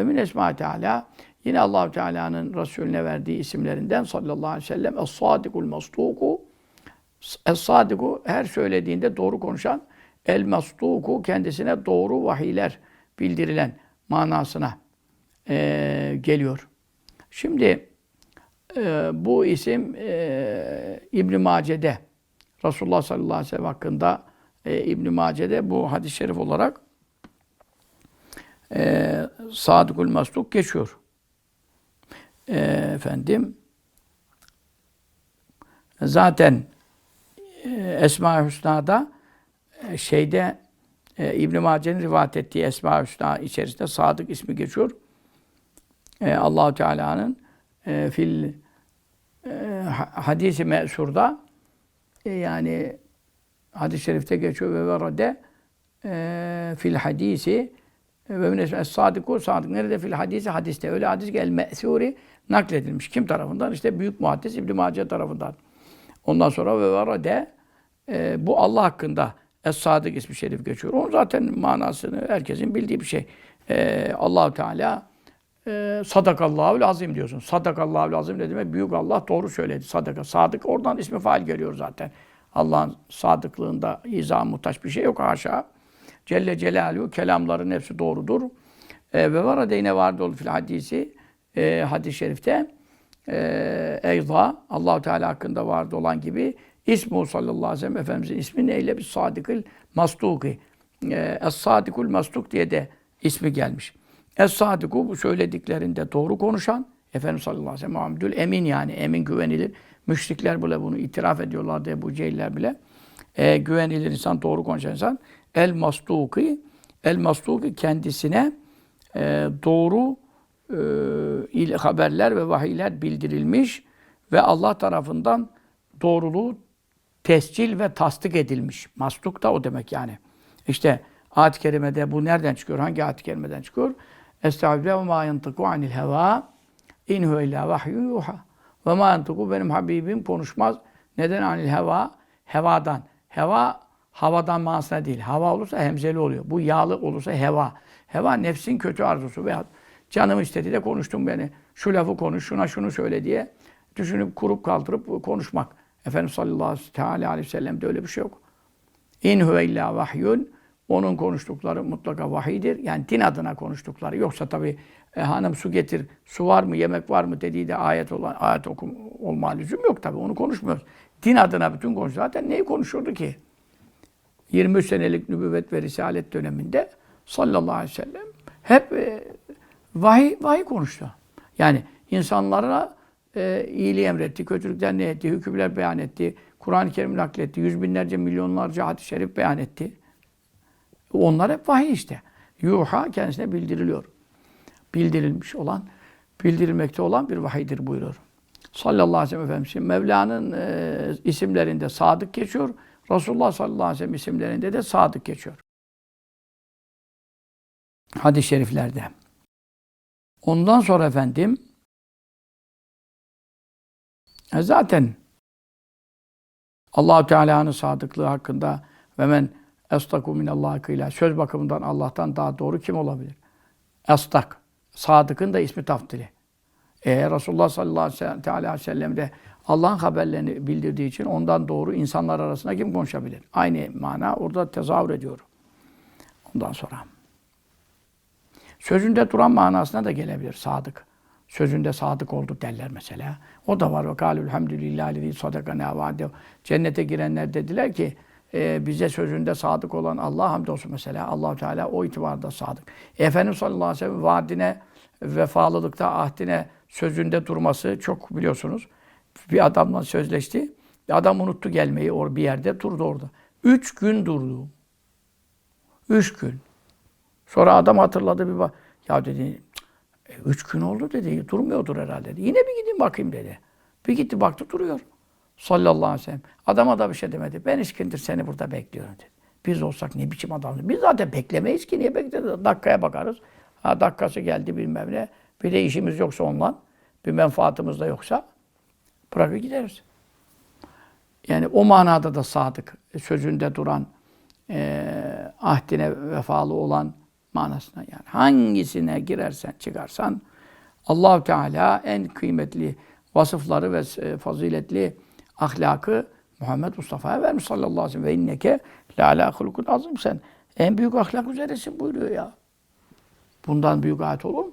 Ve min esma Teala yine Allah Teala'nın Resulüne verdiği isimlerinden sallallahu aleyhi ve sellem es-sadikul masduku es-sadiku her söylediğinde doğru konuşan el masduku kendisine doğru vahiyler bildirilen manasına e, geliyor. Şimdi e, bu isim e, İbn Mace'de Resulullah sallallahu aleyhi ve sellem hakkında e, İbn Mace'de bu hadis-i şerif olarak e, Sadıkul Masduk geçiyor. E, efendim zaten e, Esma-i Hüsna'da e, şeyde e, İbn Mace'nin rivayet ettiği Esma-i Hüsna içerisinde Sadık ismi geçiyor. E, Allahu Teala'nın e, fil e, hadisi mesurda e, yani hadis-i şerifte geçiyor ve verade e, fil hadisi ve min sadiku sadık. Nerede fil hadisi? Hadiste. Öyle hadis ki el me'suri nakledilmiş. Kim tarafından? İşte büyük muhaddis İbn Mace tarafından. Ondan sonra ve varade e, bu Allah hakkında Es-Sadık ismi şerif geçiyor. Onun zaten manasını herkesin bildiği bir şey. E, allah Teala e, sadakallahu azim diyorsun. Sadakallahu azim ne demek? Büyük Allah doğru söyledi. Sadaka. Sadık oradan ismi faal geliyor zaten. Allah'ın sadıklığında izah muhtaç bir şey yok haşa. Celle Celaluhu kelamların hepsi doğrudur. E, ve var yine vardı ol fil hadisi e, hadis-i şerifte e, eyza allah Teala hakkında vardı olan gibi İsmu sallallahu aleyhi ve sellem Efendimizin ismi neyle? Bir sadıkıl mastuki. E, Es-sadikul mastuk diye de ismi gelmiş. Es-sadiku bu söylediklerinde doğru konuşan Efendimiz sallallahu aleyhi ve sellem Muhammedül emin yani emin güvenilir. Müşrikler bile bunu itiraf ediyorlardı Ebu Cehiller bile. E, güvenilir insan, doğru konuşan insan. El mastuki, el mastuki kendisine e, doğru e, haberler ve vahiyler bildirilmiş ve Allah tarafından doğruluğu tescil ve tasdik edilmiş. Mastuk da o demek yani. İşte ayet-i kerimede bu nereden çıkıyor? Hangi ayet-i kerimeden çıkıyor? Estağfirullah ve ma yantıku anil heva in huve illa vahyu yuha. Ve ma yantıku benim Habibim konuşmaz. Neden anil heva? Hevadan. Heva havadan manasına değil. Hava olursa hemzeli oluyor. Bu yağlı olursa heva. Heva nefsin kötü arzusu veya canım istedi de konuştum beni. Şu lafı konuş, şuna şunu söyle diye düşünüp kurup kaldırıp konuşmak. Efendimiz sallallahu aleyhi ve sellem'de öyle bir şey yok. İn huve illa vahyun. Onun konuştukları mutlaka vahidir. Yani din adına konuştukları. Yoksa tabi e, hanım su getir, su var mı, yemek var mı dediği de ayet olan ayet okum olma lüzum yok tabi. Onu konuşmuyoruz. Din adına bütün konuşuyor. Zaten neyi konuşuyordu ki? 23 senelik nübüvvet ve risalet döneminde sallallahu aleyhi ve sellem hep e, vahiy, vahiy konuştu. Yani insanlara e, iyiliği emretti, kötülükten ne etti, hükümler beyan etti, Kur'an-ı Kerim nakletti, yüz binlerce, milyonlarca hadis-i şerif beyan etti. Onlar hep vahiy işte. Yuha kendisine bildiriliyor. Bildirilmiş olan, bildirilmekte olan bir vahiydir buyuruyor. Sallallahu aleyhi ve sellem. Mevla'nın e, isimlerinde sadık geçiyor. Resulullah sallallahu aleyhi ve sellem isimlerinde de sadık geçiyor. Hadis-i şeriflerde. Ondan sonra efendim e zaten Allahu Teala'nın sadıklığı hakkında ve men estaku minallahi kıyla söz bakımından Allah'tan daha doğru kim olabilir? Estak. Sadıkın da ismi taftili. E, Resulullah sallallahu aleyhi ve sellem de Allah'ın haberlerini bildirdiği için ondan doğru insanlar arasında kim konuşabilir? Aynı mana orada tezahür ediyor. Ondan sonra. Sözünde duran manasına da gelebilir sadık. Sözünde sadık oldu derler mesela. O da var. Ve kâlü elhamdülillahi sadakana vaade. Cennete girenler dediler ki e, bize sözünde sadık olan Allah hamdolsun mesela. allah Teala o itibarda sadık. Efendimiz sallallahu aleyhi ve sellem vaadine, vefalılıkta, ahdine, sözünde durması çok biliyorsunuz. Bir adamla sözleşti. Adam unuttu gelmeyi or bir yerde durdu orada. Üç gün durdu. Üç gün. Sonra adam hatırladı bir bak. Ya dedi e, üç gün oldu dedi. Durmuyordur herhalde dedi. Yine bir gideyim bakayım dedi. Bir gitti baktı duruyor. Sallallahu aleyhi ve sellem. Adama da bir şey demedi. Ben İskendir seni burada bekliyorum dedi. Biz olsak ne biçim adamdı. Biz zaten beklemeyiz ki. Niye bekleriz? Dakikaya bakarız. Ha dakikası geldi bilmem ne. Bir de işimiz yoksa ondan. Bir menfaatımız da yoksa bırakır gideriz. Yani o manada da sadık, sözünde duran, e, ahdine vefalı olan manasına yani. Hangisine girersen çıkarsan Allahu Teala en kıymetli vasıfları ve e, faziletli ahlakı Muhammed Mustafa'ya vermiş sallallahu aleyhi ve sellem. Ve inneke la ala hulukun azim sen. En büyük ahlak üzeresin buyuruyor ya. Bundan büyük ayet olur mu?